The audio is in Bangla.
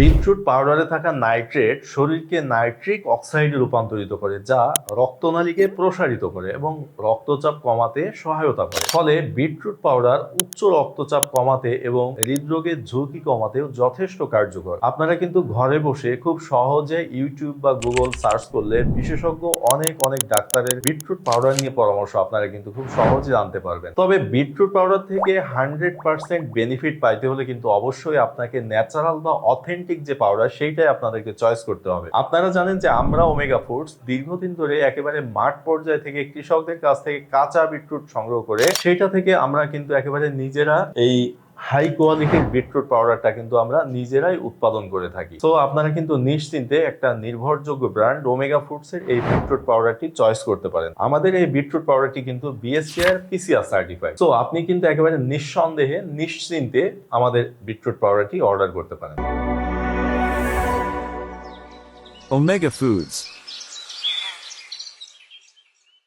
বিটরুট পাউডারে থাকা নাইট্রেট শরীরকে নাইট্রিক অক্সাইডে রূপান্তরিত করে, যা রক্তনালীকে প্রসারিত করে এবং রক্তচাপ কমাতে সহায়তা করে। ফলে বিটরুট পাউডার উচ্চ রক্তচাপ কমাতে এবং হৃদরোগের ঝুঁকি কমাতেও যথেষ্ট কার্যকর। আপনারা কিন্তু ঘরে বসে খুব সহজে ইউটিউব বা গুগল সার্চ করলে বিশেষজ্ঞ অনেক অনেক ডাক্তারের বিটরুট পাউডার নিয়ে পরামর্শ আপনারা কিন্তু খুব সহজে জানতে পারবেন। তবে বিটরুট পাউডার থেকে হান্ড্রেড পার্সেন্ট বেনিফিট পাইতে হলে কিন্তু অবশ্যই আপনাকে ন্যাচারাল বা অথেন্টিক যে পাউডার সেইটাই আপনাদেরকে চয়েস করতে হবে। আপনারা জানেন যে আমরা ওমেগা ফুডস দীর্ঘদিন ধরে একেবারে মাঠ পর্যায় থেকে কৃষকদের কাছ থেকে কাঁচা বিটরুট সংগ্রহ করে, সেটা থেকে আমরা কিন্তু একেবারে নিজেরা এই হাই কোয়ালিটির বিটরুট পাউডারটা কিন্তু আমরা নিজেরাই উৎপাদন করে থাকি। তো আপনারা কিন্তু নিশ্চিন্তে একটা নির্ভরযোগ্য ব্র্যান্ড ওমেগা ফুডস এর এই বিটরুট পাউডারটি চয়েস করতে পারেন। আমাদের এই বিটরুট পাউডারটি কিন্তু বিএসসিআর পিসিআর সার্টিফাইড তো আপনি কিন্তু একেবারে নিঃসন্দেহে, নিশ্চিন্তে আমাদের বিটরুট পাউডারটি অর্ডার করতে পারেন। Omega Foods.